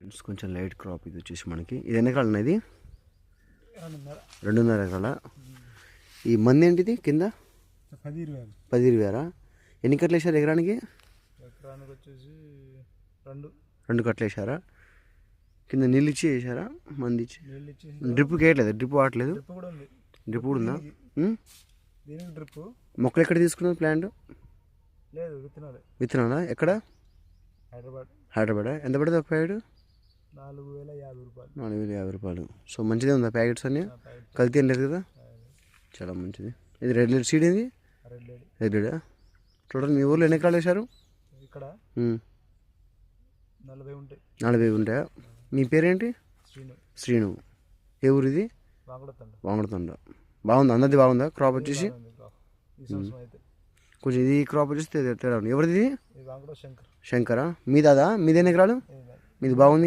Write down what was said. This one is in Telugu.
ఫ్రెండ్స్ కొంచెం లైట్ క్రాప్ ఇది వచ్చేసి మనకి. ఇది ఎన్ని ఎకరాలు ఉన్నాయి ఇది? రెండున్నర ఎకరాల? ఈ మంది ఏంటిది కింద? పది ఇరవై ఎన్ని కట్టలు వేసారు ఎకరానికి ఎకరానికి? వచ్చేసి రెండు. రెండు కట్టలు వేసారా కింద నీళ్ళు ఇచ్చి వేసారా మంది ఇచ్చి డ్రిప్కి వేయట్లేదు డ్రిప్ వాడట్లేదు? డ్రిప్ కూడా ఉంది. Drip drip. మొక్కలు ఎక్కడ తీసుకున్నారు ప్లాంట్? లేదు విత్తనాలే. విత్తనాలా? ఎక్కడ? హైదరాబాద్. హైదరాబాద్? ఎంత పడుతుంది ఒక ప్యాకెట్ నాలుగు వేల యాభై రూపాయలు. నాలుగు వేల యాభై రూపాయలు. సో మంచిదే ఉందా? ప్యాకెట్స్ అన్నీ? కల్తీ ఏం లేదు కదా? చాలా మంచిది. ఇది రెడ్ లెడ్ సీడ్ ఇది రెడ్ లేడీ. టోటల్ మీ ఊర్లో ఎన్ని ఎకరాలు వేశారు? ఇక్కడ. నలభై ఉంటాయి. నలభై ఉంటాయా? మీ పేరేంటి? శ్రీను. శ్రీను. ఏ ఊరు ఇది? వాంగడతండ. బాగుందా? అందరిది బాగుందా క్రాప్ వచ్చేసి? కొంచెం ఇది క్రాప్ వచ్చేసి తేడా ఉంది ఎవరిది శంకర్. మీదాదా మీది ఎన్ని ఎకరాలు? మీది బాగుంది?